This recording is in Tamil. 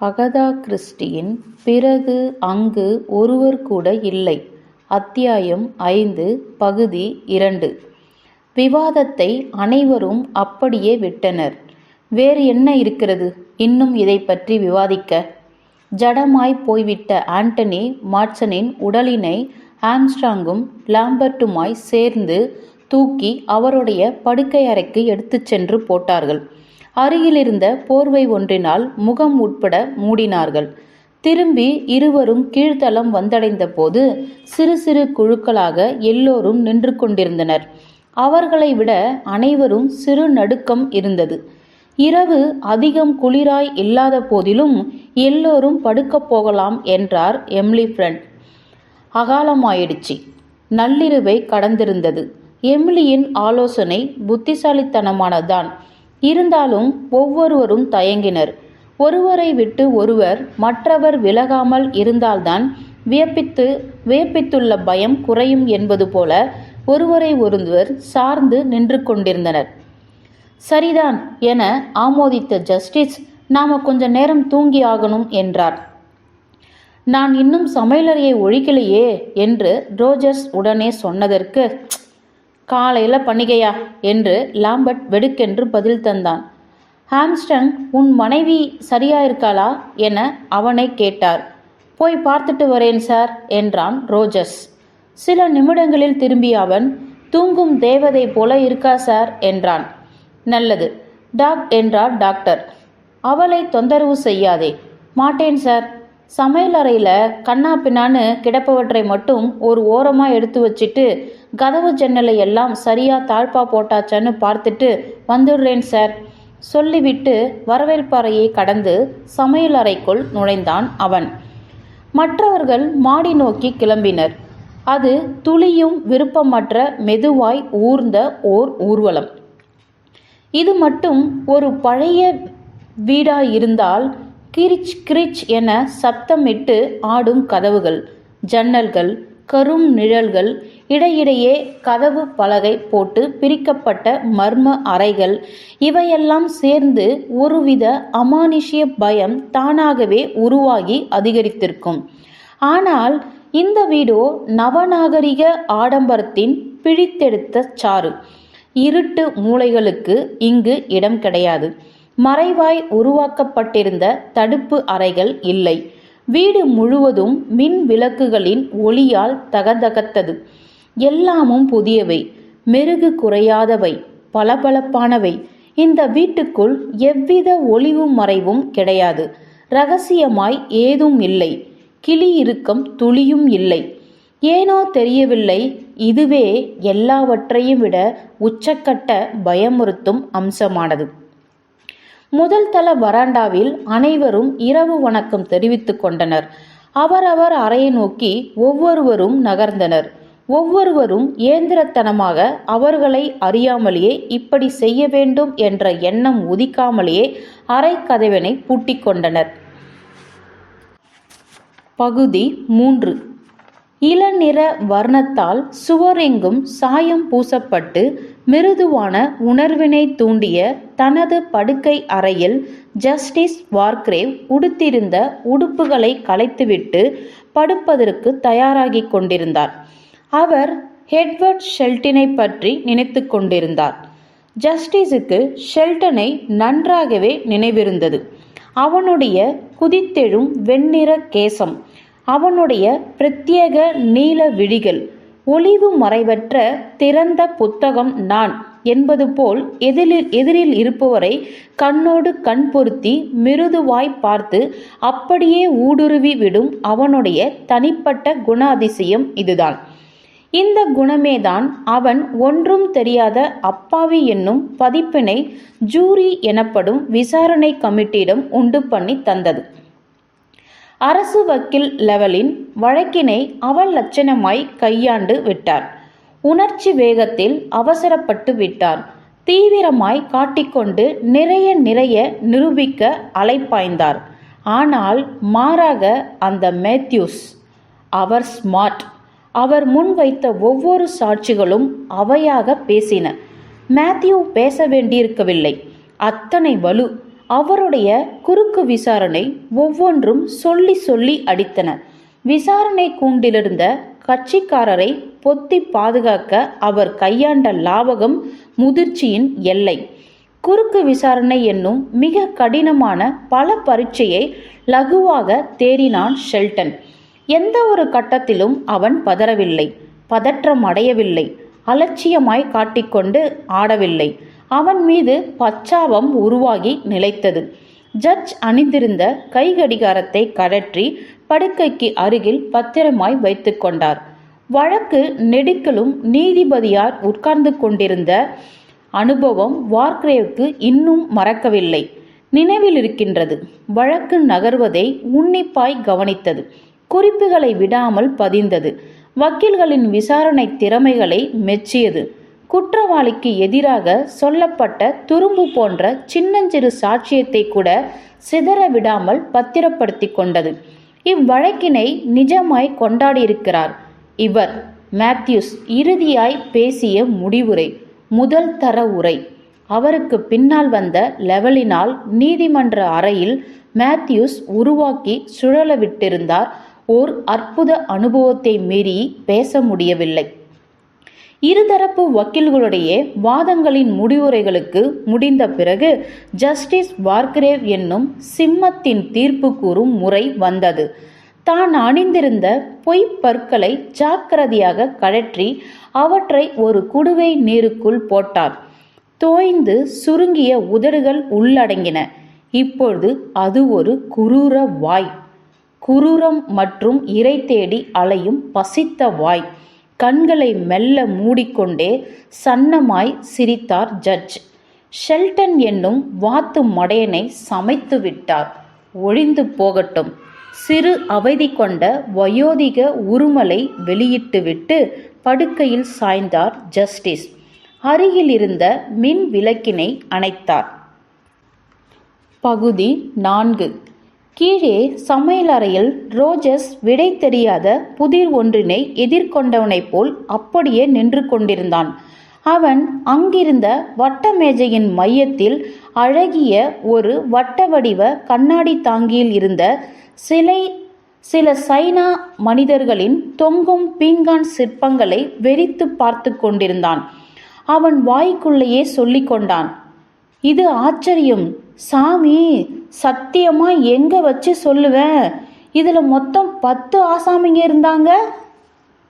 அகதா கிறிஸ்டியின் பிறகு அங்கு ஒருவர் கூட இல்லை. அத்தியாயம் ஐந்து பகுதி இரண்டு. விவாதத்தை அனைவரும் அப்படியே விட்டனர். வேறு என்ன இருக்கிறது? இன்னும் இதை பற்றி விவாதிக்க. ஜடமாய் போய்விட்ட ஆண்டனி மாட்சனின் உடலினை ஆம்ஸ்ட்ராங்கும் லாம்பர்ட்டுமாய் சேர்ந்து தூக்கி அவருடைய படுக்கை அறைக்கு எடுத்துச் சென்று போட்டார்கள். அருகிலிருந்த போர்வை ஒன்றினால் முகம் உட்பட மூடினார்கள். திரும்பி இருவரும் கீழ்த்தளம் வந்தடைந்த போது சிறு சிறு குழுக்களாக எல்லோரும் நின்று கொண்டிருந்தனர். அவர்களை விட அனைவரும் சிறு நடுக்கம் இருந்தது. இரவு அதிகம் குளிராய் இல்லாத போதிலும் எல்லோரும் படுக்கப் போகலாம் என்றார் எம்லி ஃப்ரெண்ட். அகாலமாயிடுச்சு. நள்ளிரவை கடந்திருந்தது. எம்லியின் ஆலோசனை புத்திசாலித்தனமானதுதான். இருந்தாலும் ஒவ்வொருவரும் தயங்கினர். ஒருவரை விட்டு ஒருவர் மற்றவர் விலகாமல் இருந்தால்தான் வியப்பித்து வியப்பித்துள்ள பயம் குறையும் என்பது போல ஒருவரை ஒருவர் சார்ந்து நின்று கொண்டிருந்தனர். சரிதான் என ஆமோதித்த ஜஸ்டிஸ் நாம கொஞ்ச நேரம் தூங்கி ஆகணும் என்றார். நான் இன்னும் சமையலறையை ஒழிக்கலையே என்று ரோஜர்ஸ் உடனே சொன்னதற்கு காலையில் பண்ணிக்கையா? என்று லாம்பர்ட் வெடுக்கென்று பதில் தந்தான். ஹாம்ஸ்டன் உன் மனைவி சரியா இருக்காளா என அவனை கேட்டார். போய் பார்த்துட்டு வரேன் சார் என்றான் ரோஜஸ் சில நிமிடங்களில் திரும்பிய அவன் தூங்கும் தேவதை போல இருக்கா சார்? என்றான். நல்லது டாக் என்றார் டாக்டர். அவளை தொந்தரவு செய்யாதே. மாட்டேன் சார் சமையலறையில் கண்ணா பின்னான்னு கிடப்பவற்றை மட்டும் ஒரு ஓரமாக எடுத்து வச்சுட்டு கதவு ஜன்னலை எல்லாம் சரியாக தாழ்பா போட்டாச்சான்னு பார்த்துட்டு வந்துடுறேன் சார். சொல்லிவிட்டு வரவேற்பறையை கடந்து சமையலறைக்குள் நுழைந்தான் அவன். மற்றவர்கள் மாடி நோக்கி கிளம்பினர். அது துளியும் விருப்பமற்ற மெதுவாய் ஊர்ந்த ஓர் ஊர்வலம். இது மட்டும் ஒரு பழைய வீடாயிருந்தால் கிரிச் கிரிச் என சப்தமிட்டு ஆடும் கதவுகள் ஜன்னல்கள் கரும் நிழல்கள் இடையிடையே கதவு பலகை போட்டு பிரிக்கப்பட்ட மர்ம அறைகள் இவையெல்லாம் சேர்ந்து ஒருவித அமானுஷ்ய பயம் தானாகவே உருவாகி அதிகரித்திருக்கும். ஆனால் இந்த வீடோ நவநாகரிக ஆடம்பரத்தின் பிழித்தெடுத்த சாறு. இருட்டு மூளைகளுக்கு இங்கு இடம் கிடையாது. மறைவாய் உருவாக்கப்பட்டிருந்த தடுப்பு அறைகள் இல்லை. வீடு முழுவதும் மின் விளக்குகளின் ஒளியால் தகதகத்தது. எல்லாமும் புதியவை. மெருகு குறையாதவை. பளபளப்பானவை. இந்த வீட்டுக்குள் எவ்வித ஒளிவு மறைவும் கிடையாது. ரகசியமாய் ஏதும் இல்லை. கிளி இறுக்கம் துளியும் இல்லை. ஏனோ தெரியவில்லை. இதுவே எல்லாவற்றையும் விட உச்சக்கட்ட பயமுறுத்தும் அம்சமானது. முதல் தள வராண்டாவில் அனைவரும் இரவு வணக்கம் தெரிவித்துக் கொண்டனர். அவரவர் அறையை நோக்கி ஒவ்வொருவரும் நகர்ந்தனர். ஒவ்வொருவரும் இயந்திரத்தனமாக அவர்களை அறியாமலேயே இப்படி செய்ய வேண்டும் என்ற எண்ணம் உதிக்காமலேயே அறை கதவினை பூட்டிக் கொண்டனர். பகுதி மூன்று. இளநிற வர்ணத்தால் சுவரெங்கும் சாயம் பூசப்பட்டு மிருதுவான உணர்வினை தூண்டிய தனது படுக்கை அறையில் ஜஸ்டிஸ் வார்க்ரேவ் உடுத்திருந்த உடுப்புகளை களைத்துவிட்டு படுப்பதற்கு தயாராகி கொண்டிருந்தார். அவர் ஹெட்வர்ட் ஷெல்டினை பற்றி நினைத்து கொண்டிருந்தார். ஜஸ்டிஸுக்கு ஷெல்டனை நன்றாகவே நினைவிருந்தது. அவனுடைய குதித்தெழும் வெண்ணிற கேசம் அவனுடைய பிரத்யேக நீல விழிகள் ஒளிவு மறைவற்ற திறந்த புத்தகம் நான் என்பது போல் எதிரில் எதிரில் இருப்பவரை கண்ணோடு கண் பொருத்தி மிருதுவாய் பார்த்து அப்படியே ஊடுருவி விடும் அவனுடைய தனிப்பட்ட குணாதிசயம் இதுதான். இந்த குணமேதான் அவன் ஒன்றும் தெரியாத அப்பாவி என்னும் பதிப்பினை ஜூரி எனப்படும் விசாரணை கமிட்டியிடம் உண்டு பண்ணி தந்தது. அரசு வக்கீல் லெவலின் வழக்கினை அவள் லட்சணமாய் கையாண்டு விட்டார். உணர்ச்சி வேகத்தில் அவசரப்பட்டு விட்டார். தீவிரமாய் காட்டிக்கொண்டு நிறைய நிறைய நிரூபிக்க அலைப்பாய்ந்தார். ஆனால் மாறாக அந்த மேத்யூஸ் அவர் ஸ்மார்ட். அவர் முன்வைத்த ஒவ்வொரு சாட்சிகளும் அவையாக பேசின. மேத்யூ பேச வேண்டியிருக்கவில்லை. அத்தனை வலு அவருடைய குறுக்கு விசாரணை ஒவ்வொன்றும் சொல்லி சொல்லி அடித்தன. விசாரணை கூண்டிலிருந்த கட்சிக்காரரை பொத்தி பாதுகாக்க அவர் கையாண்ட லாவகம் முதிர்ச்சியின் எல்லை. குறுக்கு விசாரணை என்னும் மிக கடினமான பல பரீட்சையை லகுவாக தேறினான் ஷெல்டன். எந்த ஒரு கட்டத்திலும் அவன் பதறவில்லை பதற்றம் அடையவில்லை அலட்சியமாய் காட்டிக்கொண்டு ஆடவில்லை. அவன் மீது பச்சாபம் உருவாகி நிலைத்தது. ஜட்ஜ் அணிந்திருந்த கை கடிகாரத்தை கழற்றி படுக்கைக்கு அருகில் பத்திரமாய் வைத்து கொண்டார். வழக்கு நெடுக்கலும் நீதிபதியார் உட்கார்ந்து கொண்டிருந்த அனுபவம் வார்க்ரேவுக்கு இன்னும் மறக்கவில்லை. நினைவில் இருக்கின்றது வழக்கு நகர்வதை உன்னிப்பாய் கவனித்தது குறிப்புகளை விடாமல் பதிந்தது வக்கீல்களின் விசாரணை திறமைகளை மெச்சியது குற்றவாளிக்கு எதிராக சொல்லப்பட்ட துரும்பு போன்ற சின்னஞ்சிறு சாட்சியத்தை கூட சிதற விடாமல் பத்திரப்படுத்தி கொண்டது. இவ்வழக்கினை நிஜமாய் கொண்டாடியிருக்கிறார். இவர் மேத்யூஸ் இறுதியாய் பேசிய முடிவுரை முதல் தர உரை. அவருக்கு பின்னால் வந்த லெவலினால் நீதிமன்ற அறையில் மேத்யூஸ் உருவாக்கி சுழல விட்டிருந்தார் ஓர் அற்புத அனுபவத்தை மீறி பேச முடியவில்லை. இருதரப்பு வக்கீல்களுடைய வாதங்களின் முடிவுரைகளுக்கு முடிந்த பிறகு ஜஸ்டிஸ் வார்க்ரேவ் என்னும் சிம்மத்தின் தீர்ப்பு கூறும் முறை வந்தது. தான் அணிந்திருந்த பொய்ப்பற்களை ஜாக்கிரதையாக கழற்றி அவற்றை ஒரு குடுவை நீருக்குள் போட்டார். தோய்ந்து சுருங்கிய உதடுகள் உள்ளடங்கின. இப்பொழுது அது ஒரு குரூர வாய். குரூரம் மற்றும் இறை தேடி அலையும் பசித்த வாய். கண்களை மெல்ல மூடிக்கொண்டே சன்னமாய் சிரித்தார் ஜட்ஜ். ஷெல்டன் என்னும் வாத்து மடையனை சமைத்து விட்டார். ஒழிந்து போகட்டும். சிறு அவதி கொண்ட வயோதிக உருமலை வெளியிட்டுவிட்டு படுக்கையில் சாய்ந்தார் ஜஸ்டிஸ். அருகில் இருந்த மின் விளக்கினை அணைத்தார். பகுதி நான்கு. கீழே சமையலறையில் ரோஜஸ் விடை தெரியாத புதிர் ஒன்றினை எதிர்கொண்டவனைப் போல் அப்படியே நின்று கொண்டிருந்தான். அவன் அங்கிருந்த வட்ட மேஜையின் மையத்தில் அழகிய ஒரு வட்ட வடிவ கண்ணாடி தாங்கியில் இருந்த சிலை சில சைனா மனிதர்களின் தொங்கும் பீங்கான் சிற்பங்களை வெறித்து பார்த்து கொண்டிருந்தான். அவன் வாய்க்குள்ளேயே சொல்லிக் கொண்டான் இது ஆச்சரியம் சாமி! சத்தியமாக எங்கே வச்சு சொல்லுவேன் இதில் மொத்தம் பத்து ஆசாமிங்க இருந்தாங்க.